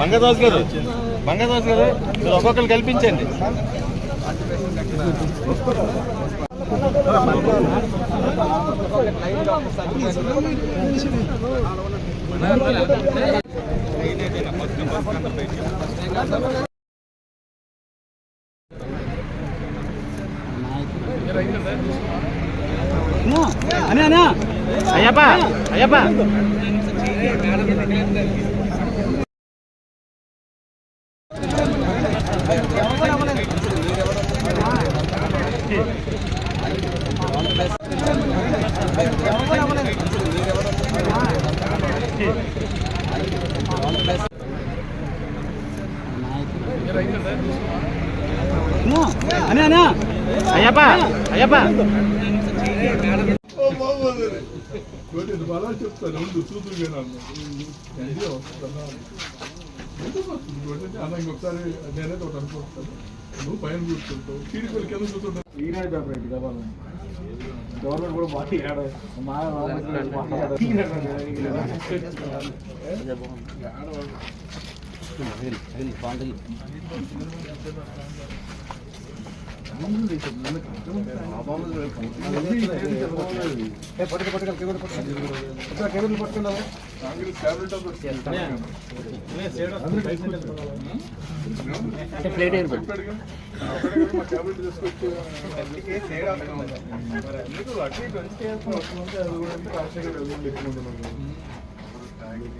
బంగాదాస్ గారు. బంగాదాస్ గారు మీరు ఒక్కొక్కరు కల్పించండి. అయ్యప్ప అయ్యప్ప. అనే అనే అయ్యప్ప అయ్యప్ప. చెప్తాను ఉండు చూదు వినాను అన్న ఇంకొకసారి నేనైతే ఒకటి అనుకుంటాను నువ్వు పైన కూర్చుంటావు చీడికలు కూర్చుంటావు మా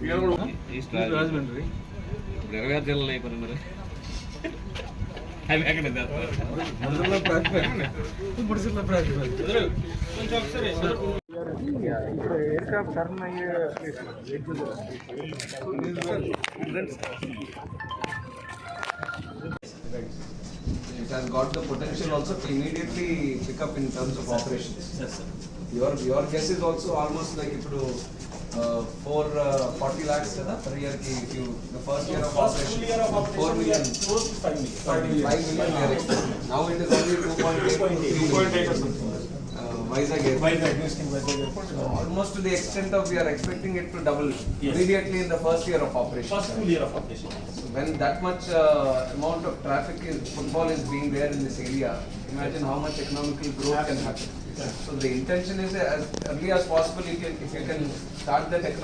ఈయన కూడా రాజమండ్రి ఇప్పుడు ఇరవై ఆరు జిల్లాలు అయిపోయినాయి మరి అవి ఎక్కడ इसका सर ये It has got the potential also to immediately pick up in terms of operations. Yes, sir. Your your guess is also almost like if you uh, four forty lakhs sir. per year if you the first year of operation, year of operation 4 million close to five million five million, 5 million we are expecting now it is only 2.8 2.8 or something Two point eight. Vizag airport. So Almost to the extent of we are expecting it to double immediately in the first year of operation. First full year of operation. So When that much uh, amount of traffic is, football is being there in this area, imagine how much economical growth can happen. So the intention is as early as possible, you can, if you can start that economic